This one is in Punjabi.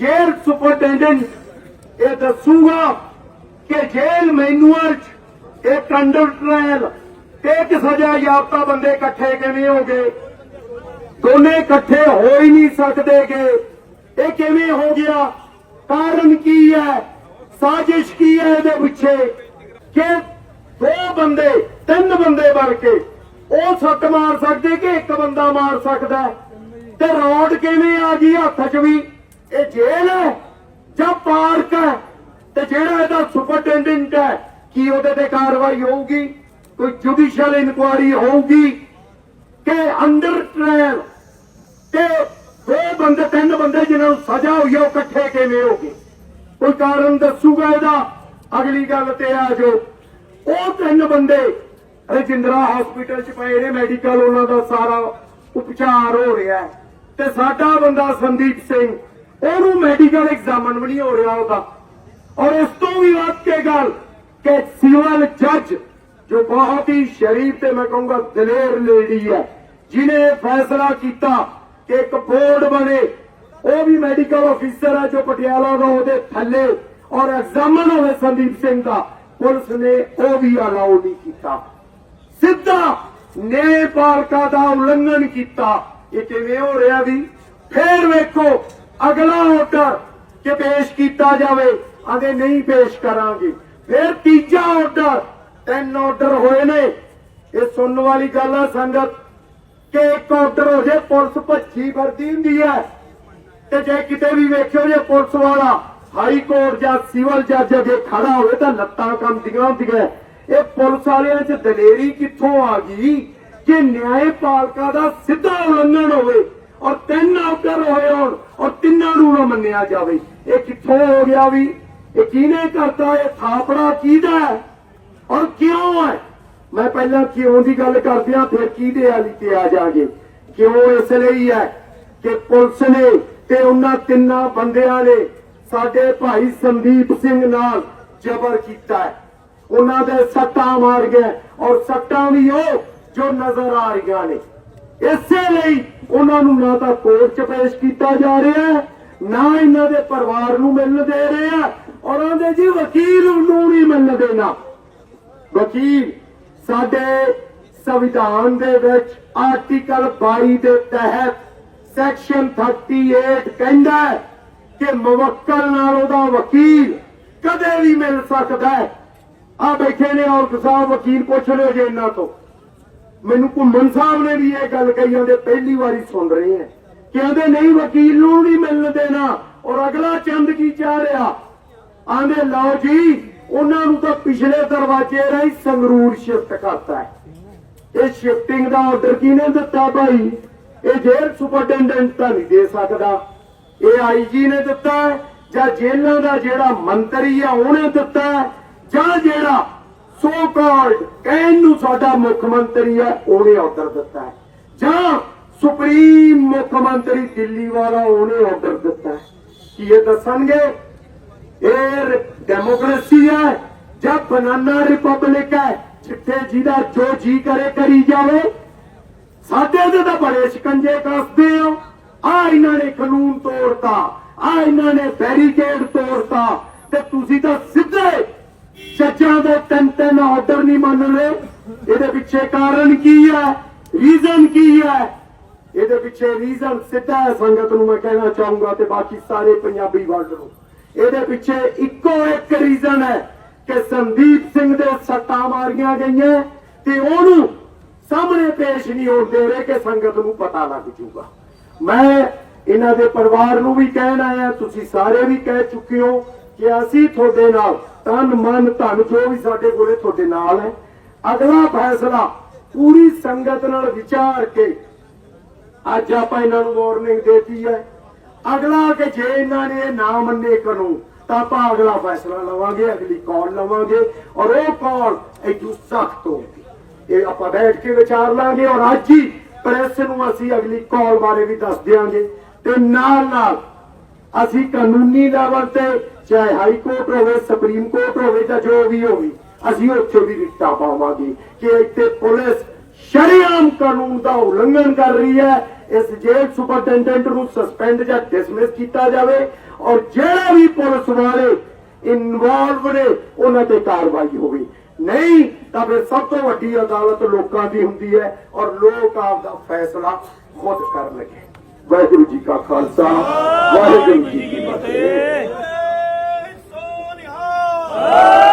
ਜੇਲ੍ਹ ਸੁਪਰਡੈਂਟੈਂਟ ਇਹ ਦੱਸੂਗਾ ਕਿ ਜੇਲ੍ਹ ਮੈਨੂਅਲ 'ਚ ਇਹ ਅੰਡਰ ਟ੍ਰਾਇਲ ਤੇ ਇੱਕ ਸਜ਼ਾ ਯਾਫਤਾ ਬੰਦੇ ਇਕੱਠੇ ਕਿਵੇਂ ਹੋ ਗਏ? ਦੋਨੇ ਇਕੱਠੇ ਹੋ ਹੀ ਨਹੀਂ ਸਕਦੇਗੇ। ਇਹ ਕਿਵੇਂ ਹੋ ਗਿਆ? ਕਾਰਨ ਕੀ ਹੈ? ਸਾਜ਼ਿਸ਼ ਕੀ ਹੈ ਇਹਦੇ ਪਿੱਛੇ? ਕਿ ਦੋ ਬੰਦੇ, ਤਿੰਨ ਬੰਦੇ ਬਣ ਕੇ ਉਹ ਸੱਟ ਮਾਰ ਸਕਦੇ ਕਿ ਇੱਕ ਬੰਦਾ ਮਾਰ ਸਕਦਾ? ਤੇ ਰੋਡ ਕਿਵੇਂ ਆ ਗਈ ਹੱਥ 'ਚ ਵੀ? ਇਹ ਜੇਲ੍ਹ ਹੈ ਜਾਂ ਪਾਰਕ ਹੈ? ਤੇ ਜਿਹੜਾ ਇਹਦਾ ਸੁਪਰਡੈਂਟੈਂਟ ਹੈ, ਕੀ ਉਹਦੇ ਤੇ ਕਾਰਵਾਈ ਹੋਊਗੀ? ਕੋਈ ਜੁਡੀਸ਼ੀਅਲ ਇਨਕੁਆਰੀ ਹੋਊਗੀ ਕਿ ਅੰਡਰ ਟ੍ਰਾਇਲ ਤੇ ਦੋ ਬੰਦੇ, ਤਿੰਨ ਬੰਦੇ ਜਿਨ੍ਹਾਂ ਨੂੰ ਸਜ਼ਾ ਹੋਈ ਉਹ ਇਕੱਠੇ ਕਿਵੇਂ ਹੋ ਗਏ? ਕੋਈ ਕਾਰਨ ਦੱਸੂਗਾ ਇਹਦਾ? ਅਗਲੀ ਗੱਲ ਤੇ ਆ ਜੋ ਉਹ ਤਿੰਨ ਬੰਦੇ ਰਜਿੰਦਰਾ ਹਸਪੀਟਲ ਚ ਪਏ ਨੇ ਮੈਡੀਕਲ ਉਹਨਾਂ ਦਾ ਸਾਰਾ ਉਪਚਾਰ ਹੋ ਰਿਹਾ ਤੇ ਸਾਡਾ ਬੰਦਾ ਸੰਦੀਪ ਸਿੰਘ ਉਹਨੂੰ ਮੈਡੀਕਲ ਐਗਜ਼ਾਮਨ ਵੀ ਨਹੀਂ ਹੋ ਰਿਹਾ ਉਹਦਾ। ਔਰ ਉਸ ਤੋਂ ਵੀ ਵੱਧ ਕੇ ਗੱਲ ਕਿ ਸਿਵਲ ਜੱਜ ਜੋ ਬਹੁਤ ਹੀ ਸ਼ਰੀਫ ਤੇ ਮੈਂ ਕਹੂੰਗਾ ਦਲੇਰ ਲੇਡੀ ਹੈ ਜਿਨੇ ਫੈਸਲਾ ਕੀਤਾ ਕਿ ਇੱਕ ਬੋਰਡ ਬਣੇ, ਉਹ ਵੀ ਮੈਡੀਕਲ ਅਫੀਸਰ ਹੈ ਜੋ ਪਟਿਆਲਾ ਦਾ ਉਹਦੇ ਥੱਲੇ, ਔਰ ਐਗਜ਼ਾਮਨ ਹੋਵੇ ਸੰਦੀਪ ਸਿੰਘ ਦਾ, ਪੁਲਿਸ ਨੇ ਉਹ ਵੀ ਅਲਾਉ ਨਹੀਂ ਕੀਤਾ। ਸਿੱਧਾ ਨੇਪਾਲਕਾ ਦਾ ਉਲੰਘਣ ਕੀਤਾ। ਇਹ ਕਿਵੇਂ ਹੋ ਰਿਹਾ ਵੀ? ਫੇਰ ਵੇਖੋ ਅਗਲਾ ਆਰਡਰ ਕਿ ਪੇਸ਼ ਕੀਤਾ ਜਾਵੇ ਆਗੇ ਨਹੀਂ ਪੇਸ਼ ਕਰਾਂਗੇ। ਫਿਰ ਤੀਜਾ ਆਰਡਰ ਤਿੰਨ ਆਰਡਰ ਹੋਏ ਨੇ। ਇਹ ਸੁਣਨ ਵਾਲੀ ਗੱਲ ਹੈ ਸੰਗਤ, ਕਿ ਇੱਕ ਆਰਡਰ ਹੋ ਜੇ, ਪੁਲਿਸ ਭੱਜੀ ਵਰਦੀ ਹੁੰਦੀ ਹੈ ਤੇ ਜੇ ਕਿਤੇ ਵੀ ਵੇਖਿਓ ਜੇ ਪੁਲਿਸ ਵਾਲਾ ਹਾਈ ਕੋਰਟ ਜਾਂ ਸਿਵਲ ਜੱਜ ਅੱਗੇ ਖੜਾ ਹੋਵੇ ਤਾਂ ਲੱਤਾਂ ਕੰਮਦੀਆਂ ਹੁੰਦੀਆਂ। ਇਹ ਪੁਲਿਸ ਵਾਲਿਆਂ 'ਚ ਦਲੇਰੀ ਕਿੱਥੋਂ ਆ ਗਈ? ਕਿ ਨਿਆਂਪਾਲਕਾ ਦਾ ਸਿੱਧਾ ਉਲੰਘਣ ਹੋਵੇ ਔਰ ਤਿੰਨ ਆਰਡਰ ਹੋਏ ਹੋਣ ਔਰ ਤਿੰਨਾਂ ਨੂੰ ਨਾ ਮੰਨਿਆ ਜਾਵੇ। ਇਹ ਕਿੱਥੋਂ ਹੋ ਗਿਆ ਵੀ? ਇਹ ਕਿਹਨੇ ਕਰਤਾ? ਇਹ ਥਾਪੜਾ ਕਿਹਦਾ ਔਰ ਕਿਉਂ ਹੈ? ਮੈਂ ਪਹਿਲਾਂ ਕਿਉਂ ਦੀ ਗੱਲ ਕਰਦਿਆਂ ਫਿਰ ਕਿਹਦੇ ਵਾਲੀ ਤੇ ਆ ਜਾਾਂਗੇ ਕਿਉਂ ਇਸ ਲਈ ਹੈ ਕਿ ਪੁਲਿਸ ਨੇ ਤੇ ਉਹਨਾਂ ਤਿੰਨਾਂ ਬੰਦਿਆਂ ਨੇ ਸਾਡੇ ਭਾਈ ਸੰਦੀਪ ਸਿੰਘ ਨਾਲ ਜ਼ਬਰ ਕੀਤਾ ਹੈ। ਉਹਨਾਂ ਦੇ ਸੱਟਾਂ ਮਾਰ ਗਏ ਔਰ ਸੱਟਾਂ ਵੀ ਉਹ ਜੋ ਨਜ਼ਰ ਆ ਰਹੀਆਂ ਨੇ। ਇਸੇ ਲਈ ਉਹਨਾਂ ਨੂੰ ਨਾ ਤਾਂ ਕੋਰਟ 'ਚ ਪੇਸ਼ ਕੀਤਾ ਜਾ ਰਿਹਾ ਹੈ, ਨਾ ਇਹਨਾਂ ਦੇ ਪਰਿਵਾਰ ਨੂੰ ਮਿਲਣ ਦੇ ਰਹੇ ਆ, ਔਰ ਉਹਦੇ ਜੀ ਵਕੀਲ ਨੂੰ ਨਹੀਂ ਮਿਲਣ ਦੇਣਾ। ਵਕੀਲ, ਸਾਡੇ ਸੰਵਿਧਾਨ ਦੇ ਵਿੱਚ ਆਰਟੀਕਲ 22 ਦੇ ਤਹਿਤ ਸੈਕਸ਼ਨ 38 ਕਹਿੰਦਾ ਹੈ ਕਿ ਮੁਵੱਕਲ ਨਾਲ ਉਹਦਾ ਵਕੀਲ ਕਦੇ ਵੀ ਮਿਲ ਸਕਦਾ ਹੈ। ਆ ਬੈਠੇ ਨੇ ਔਰ ਸਾਹਿਬ, ਵਕੀਲ ਪੁੱਛ ਲਿਓ ਜੇ ਇਹਨਾਂ ਤੋਂ। ਮੈਨੂੰ ਘੁੰਮਣ ਸਾਹਿਬ ਨੇ ਵੀ ਇਹ ਗੱਲ ਕਹੀ ਜਾਂਦੇ ਪਹਿਲੀ ਵਾਰੀ ਸੁਣ ਰਹੇ ਆ। ਕਹਿੰਦੇ, ਨਹੀਂ ਵਕੀਲ ਨੂੰ ਨਹੀਂ ਮਿਲਣ ਦੇਣਾ। ਔਰ ਅਗਲਾ ਚੰਦ ਕੀ ਚਾਹ ਰਿਹਾ? ਆਂਦੇ, ਲਓ ਜੀ, ਉਹਨਾਂ ਨੂੰ ਤਾਂ ਪਿਛਲੇ ਦਰਵਾਜ਼ੇ ਰਾਹੀਂ ਸੰਗਰੂਰ ਸ਼ਿਫਟ ਕਰਤਾ ਹੈ। ਇਹ ਸ਼ਿਫਟਿੰਗ ਦਾ ਆਰਡਰ ਕਿਹਨੇ ਦਿੱਤਾ ਭਾਈ ਇਹ ਜੇਲ੍ਹ ਸੁਪਰਡੈਂਟੈਂਟ ਤਾਂ ਨਹੀਂ ਦੇ ਸਕਦਾ। ਇਹ ਆਈਜੀ ਨੇ ਦਿੱਤਾ ਜਾਂ ਜੇਲ੍ਹਾਂ ਦਾ ਜਿਹੜਾ ਮੰਤਰੀ ਆ, ਉਹਨੇ ਦਿੱਤਾ ਜਾਂ ਜਿਹੜਾ ਸੋ ਕਾਲਡ ਕਹਿਣ ਨੂੰ ਸਾਡਾ ਮੁੱਖ ਮੰਤਰੀ ਹੈ ਉਹਨੇ ਆਰਡਰ ਦਿੱਤਾ ਹੈ। ਜਾਂ ਸੁਪਰੀਮ ਮੁੱਖ ਮੰਤਰੀ ਦਿੱਲੀ ਵਾਲਾ ਉਹਨੇ ਆਰਡਰ ਦਿੱਤਾ ਹੈ। ਕੀ ਇਹ ਦੱਸਣਗੇ? ਇਹ ਡੈਮੋਕ੍ਰੇਸੀ ਹੈ ਜਾਂ ਬਨਾਨਾ ਰਿਪਬਲਿਕ ਹੈ ਜਿੱਥੇ ਜਿਹਦਾ ਜੋ ਜੀ ਕਰੇ, ਕਰੀ ਜਾਵੇ। ਸਾਡੇ ਦੇ ਤਾਂ ਬੜੇ ਸ਼ਿਕੰਜੇ ਕੱਸਦੇ ਹੋ ਆ ਇਹਨਾਂ ਨੇ ਕਾਨੂੰਨ ਤੋੜਤਾ, ਆ ਇਹਨਾਂ ਨੇ ਬੈਰੀਕੇਡ ਤੋੜਤਾ। ਤੇ ਤੁਸੀਂ ਤਾਂ ਸਿੱਧੇ ਜੱਜਾਂ ਦੇ ਤਿੰਨ ਤਿੰਨ ਆਰਡਰ ਨਹੀਂ ਮੰਨ ਰਹੇ। ਇਹਦੇ ਪਿੱਛੇ ਕਾਰਨ ਕੀ ਹੈ? ਰੀਜ਼ਨ ਕੀ ਹੈ? ਇਹਦੇ ਪਿੱਛੇ ਰੀਜ਼ਨ ਸਿੱਧਾ ਹੈ ਸੰਗਤ ਨੂੰ ਮੈਂ ਕਹਿਣਾ ਚਾਹੂੰਗਾ ਤੇ ਬਾਕੀ ਸਾਰੇ ਪੰਜਾਬੀ ਵਰਡ ਨੂੰ। ਇਹਦੇ ਪਿੱਛੇ ਇੱਕੋ ਇੱਕ ਰੀਜ਼ਨ ਹੈ ਕਿ ਸੰਦੀਪ ਸਿੰਘ ਦੇ ਸੱਟਾਂ ਮਾਰੀਆਂ ਗਈਆਂ ਤੇ ਉਹਨੂੰ ਸਾਹਮਣੇ ਪੇਸ਼ ਨਹੀਂ ਹੋਣ ਦੇ ਰਹੇ ਕਿ ਸੰਗਤ ਨੂੰ ਪਤਾ ਲੱਗ ਜੂਗਾ ਮੈਂ ਇਹਨਾਂ ਦੇ ਪਰਿਵਾਰ ਨੂੰ ਵੀ ਕਹਿਣ ਆਇਆ, ਤੁਸੀਂ ਸਾਰੇ ਵੀ ਕਹਿ ਚੁੱਕੇ ਹੋ ਕਿ ਅਸੀਂ ਤੁਹਾਡੇ ਨਾਲ ਤਨ ਮਨ ਧਨ ਜੋ ਵੀ ਸਾਡੇ ਕੋਲੇ ਤੁਹਾਡੇ ਨਾਲ ਹੈ, ਅਗਲਾ ਫੈਸਲਾ ਪੂਰੀ ਸੰਗਤ ਨਾਲ ਵਿਚਾਰ ਕੇ ਅੱਜ ਆਪਾਂ ਇਹਨਾਂ ਨੂੰ ਵਾਰਨਿੰਗ ਦੇਤੀ ਹੈ। ਅਗਲਾ ਕਿ ਜੇ ਇਹਨਾਂ ਨੇ ਨਾ ਮੰਨੇ ਕਰੋ ਤਾਂ ਆਪਾਂ ਅਗਲਾ ਫੈਸਲਾ ਲਵਾਂਗੇ, ਅਗਲੀ ਕਾਲ ਲਵਾਂਗੇ ਔਰ ਉਹ ਕਾਲ ਇਦੋਂ ਸਖਤ ਹੋਊਗੀ। ਇਹ ਆਪਾਂ ਬੈਠ ਕੇ ਵਿਚਾਰ ਲਾਂਗੇ ਔਰ ਅੱਜ ਹੀ ਪ੍ਰੈਸ ਨੂੰ ਅਸੀਂ ਅਗਲੀ ਕਾਲ ਬਾਰੇ ਵੀ ਦੱਸ ਦਿਆਂਗੇ ਤੇ ਨਾਲ ਨਾਲ ਅਸੀਂ ਕਾਨੂੰਨੀ ਲੈਵਲ ਤੇ, ਚਾਹੇ ਹਾਈ ਕੋਰਟ ਹੋਵੇ ਸੁਪਰੀਮ ਕੋਰਟ ਹੋਵੇ ਜਾਂ ਜੋ ਵੀ ਹੋਵੇ, ਅਸੀਂ ਉੱਥੇ ਵੀ ਰਿਟਾ ਪਾਵਾਂਗੇ ਕਿ ਇੱਥੇ ਪੁਲਿਸ ਸ਼ਰੀਆਮ ਕਾਨੂੰਨ ਦਾ ਉਲੰਘਣ ਕਰ ਰਹੀ ਹੈ। ਇਸ ਜੇਲ ਸੁਪਰਟੈਂਡੈਂਟ ਨੂੰ ਸਸਪੈਂਡ ਜਾਂ ਡਿਸਮਿਸ ਕੀਤਾ ਜਾਵੇ ਔਰ ਜਿਹੜਾ ਵੀ ਪੁਲਿਸ ਵਾਲੇ ਇਨਵੋਲਵ ਨੇ, ਉਹਨਾਂ ਤੇ ਕਾਰਵਾਈ ਹੋਵੇ। ਨਹੀਂ, ਤਾਂ ਫਿਰ ਸਭ ਤੋਂ ਵੱਡੀ ਅਦਾਲਤ ਲੋਕਾਂ ਦੀ ਹੁੰਦੀ ਹੈ ਔਰ ਲੋਕ ਆਪ ਦਾ ਫੈਸਲਾ ਖੁਦ ਕਰ ਲਗੇ। ਵਾਹਿਗੁਰੂ ਜੀ ਕਾ ਖਾਲਸਾ ਵਾਹਿਗੁਰੂ ਜੀ ਕੀ ਫਤਿਹ। ਸੋ ਨਿਹਾਲ।